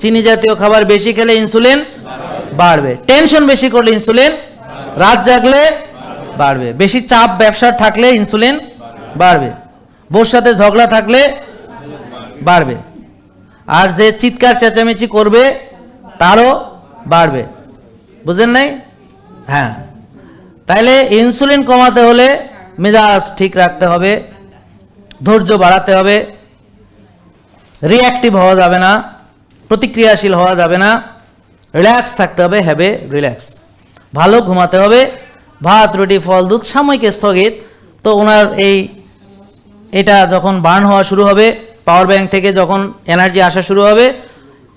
চিনি জাতীয় খাবার বেশি খেলে ইনসুলিন বাড়বে। টেনশন বেশি করলে ইনসুলিন রাত জাগলে বাড়বে। বেশি চাপ ব্যবসার থাকলে ইনসুলিন বাড়বে। বোর সাথে ঝগড়া থাকলে বাড়বে। আর যে চিৎকার চেঁচামেচি করবে, তারও বাড়বে। বুঝলেন নাই? হ্যাঁ। তাইলে ইনসুলিন কমাতে হলে মেজাজ ঠিক রাখতে হবে, ধৈর্য বাড়াতে হবে। রিঅ্যাক্টিভ হওয়া যাবে না। প্রতিক্রিয়াশীল হওয়া যাবে না। রিল্যাক্স থাকতে হবে হ্যাবে রিল্যাক্স ভালো ঘুমাতে হবে, ভাত, রুটি, ফল, দুধ সাময়িক স্থগিত। তো ওনার এই, এটা যখন বার্ন হওয়া শুরু হবে পাওয়ার ব্যাংক থেকে যখন এনার্জি আসা শুরু হবে,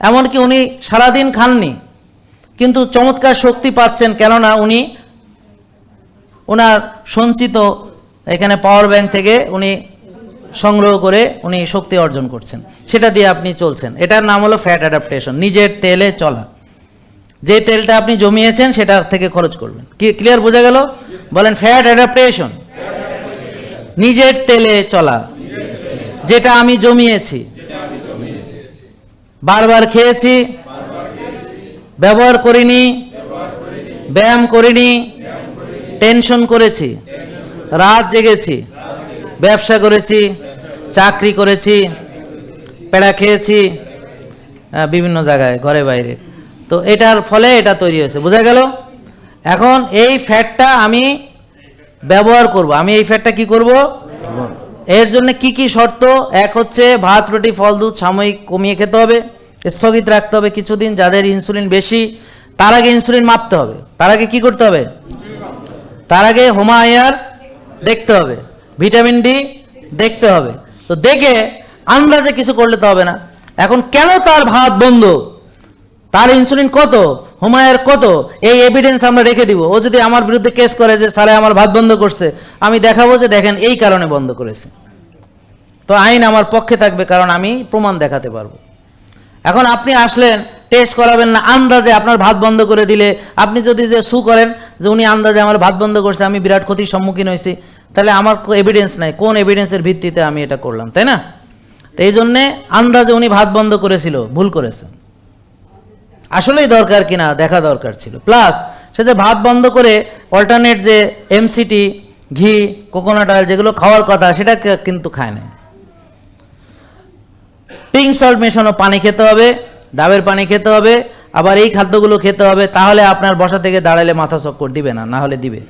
এমনকি উনি সারাদিন খাননি, কিন্তু চমৎকার শক্তি পাচ্ছেন কেননা উনি ওনার সঞ্চিত এখানে পাওয়ার ব্যাংক থেকে উনি সংগ্রহ করে উনি শক্তি অর্জন করছেন। সেটা দিয়ে আপনি চলছেন। এটার নাম হলো ফ্যাট অ্যাডাপ্টেশন নিজের তেলে চলা। যে তেলটা আপনি জমিয়েছেন সেটা থেকে খরচ করবেন। কি ক্লিয়ার বোঝা গেল? বলেন ফ্যাট অ্যাডাপ্টেশন নিজের তেলে চলা। যেটা আমি জমিয়েছি। বারবার খেয়েছি। ব্যবহার করিনি। ব্যায়াম করিনি। টেনশন করেছি। রাত জেগেছি। ব্যবসা করেছি, চাকরি করেছি, পেড়া খেয়েছি বিভিন্ন জায়গায়, ঘরে বাইরে। তো এটার ফলে এটা তৈরি হয়েছে, বোঝা গেল? এখন এই ফ্যাটটা আমি ব্যবহার করব। আমি এই ফ্যাটটা কি করব? এর জন্য কি কি শর্ত? এক হচ্ছে ভাত, রুটি, ফল, দুধ সাময়িক কমিয়ে খেতে হবে, স্থগিত রাখতে হবে কিছুদিন যাদের ইনসুলিন বেশি, তার আগে ইনসুলিন মাপতে হবে। তার আগে কি করতে হবে? তার আগে হোমা হোমায়ার দেখতে হবে। ভিটামিন ডি দেখতে হবে। তো দেখে আন্দাজে কিছু করলে তো হবে না। এখন কেন তার ভাত বন্ধ? তার ইনসুলিন কত? হুমায়ের কত? এই এভিডেন্স আমরা রেখে দিব। ও যদি আমার বিরুদ্ধে কেস করে যে, স্যারে আমার ভাত বন্ধ করছে। আমি দেখাবো যে, দেখেন, এই কারণে বন্ধ করেছে। তো আইন আমার পক্ষে থাকবে, কারণ আমি প্রমাণ দেখাতে পারব। এখন আপনি আসলেন টেস্ট করাবেন না, আন্দাজে আপনার ভাত বন্ধ করে দিলে। আপনি যদি যে সু করেন, যে উনি আন্দাজে আমার ভাত বন্ধ করছে, আমি বিরাট ক্ষতির সম্মুখীন হয়েছি। তাহলে আমার এভিডেন্স নাই। কোন এভিডেন্সের ভিত্তিতে আমি এটা করলাম, তাই না? তো এই জন্যে আন্দাজে উনি ভাত বন্ধ করেছিল, ভুল করেছে। আসলেই দরকার কিনা, দেখা দরকার ছিল। প্লাস সে যে ভাত বন্ধ করে অল্টারনেট যে এমসিটি ঘি কোকোনাট অয়েল যেগুলো খাওয়ার কথা, সেটা কিন্তু খায় না পিঙ্ক সল্ট মেশানো পানি খেতে হবে, ডাবের পানি খেতে হবে, আবার এই খাদ্যগুলো খেতে হবে, তাহলে আপনার বসা থেকে দাঁড়ালে মাথা চক্কর দিবে না না হলে দিবে।